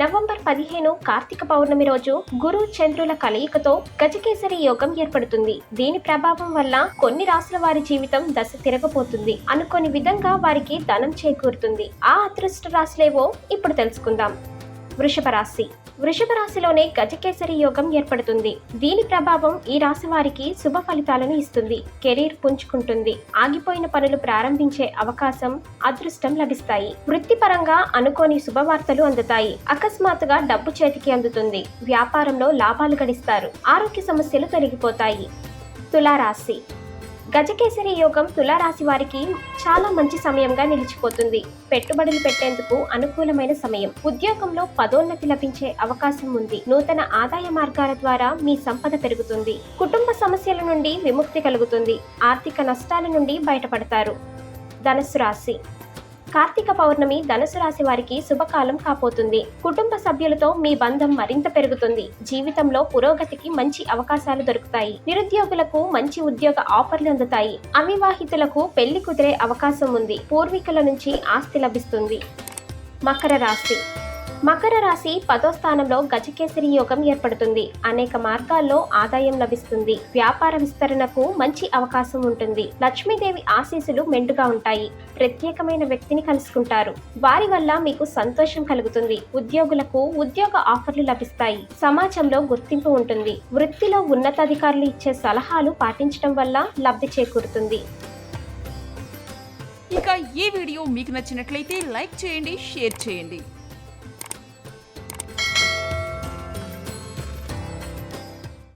November పదిహేను కార్తీక పౌర్ణమి రోజు గురు చంద్రుల కలయికతో గజకేసరి యోగం ఏర్పడుతుంది. దీని ప్రభావం వల్ల కొన్ని రాసుల వారి జీవితం దశ తిరగబోతుంది. అనుకోని విధంగా వారికి ధనం చేకూరుతుంది. ఆ అదృష్ట రాశులేవో ఇప్పుడు తెలుసుకుందాం. వృషభ రాశి. వృషభ రాశిలోనే గజకేసరి యోగం ఏర్పడుతుంది. దీని ప్రభావం ఈ రాశి వారికి శుభ ఫలితాలను ఇస్తుంది. కెరీర్ పుంజుకుంటుంది. ఆగిపోయిన పనులు ప్రారంభించే అవకాశం అదృష్టం లభిస్తాయి. వృత్తిపరంగా అనుకోని శుభవార్తలు అందుతాయి. అకస్మాత్తుగా డబ్బు చేతికి అందుతుంది. వ్యాపారంలో లాభాలు గడిస్తారు. ఆరోగ్య సమస్యలు తొలగిపోతాయి. తులారాశి గజకేసరి యోగం తులారాశి వారికి చాలా మంచి సమయంగా నిలిచిపోతుంది. పెట్టుబడులు పెట్టేందుకు అనుకూలమైన సమయం. ఉద్యోగంలో పదోన్నతి లభించే అవకాశం ఉంది. నూతన ఆదాయ మార్గాల ద్వారా మీ సంపద పెరుగుతుంది. కుటుంబ సమస్యల నుండి విముక్తి కలుగుతుంది. ఆర్థిక నష్టాల నుండి బయటపడతారు. ధనస్సు రాశి. కార్తీక పౌర్ణమి ధనుసు రాశి వారికి శుభకాలం కాపోతుంది కుటుంబ సభ్యులతో మీ బంధం మరింత పెరుగుతుంది. జీవితంలో పురోగతికి మంచి అవకాశాలు దొరుకుతాయి. నిరుద్యోగులకు మంచి ఉద్యోగ ఆఫర్లు అందుతాయి. అవివాహితులకు పెళ్ళి కుదిరే అవకాశం ఉంది. పూర్వీకుల నుంచి ఆస్తి లభిస్తుంది. మకర రాశి మకర రాశి పదో స్థానంలో గజకేసరి యోగం ఏర్పడుతుంది. అనేక మార్గాల్లో ఆదాయం లభిస్తుంది. వ్యాపార విస్తరణకు మంచి అవకాశం ఉంటుంది. లక్ష్మీదేవి ఆశీస్సులు మెండుగా ఉంటాయి. ప్రత్యేకమైన వ్యక్తిని కలుసుకుంటారు. వారి వల్ల మీకు సంతోషం కలుగుతుంది. ఉద్యోగులకు ఉద్యోగ ఆఫర్లు లభిస్తాయి. సమాజంలో గుర్తింపు ఉంటుంది. వృత్తిలో ఉన్నతాధికారులు ఇచ్చే సలహాలు పాటించడం వల్ల లబ్ధి చేకూరుతుంది. ఇక ఈ వీడియో మీకు నచ్చినట్లయితే లైక్ చేయండి షేర్ చేయండి.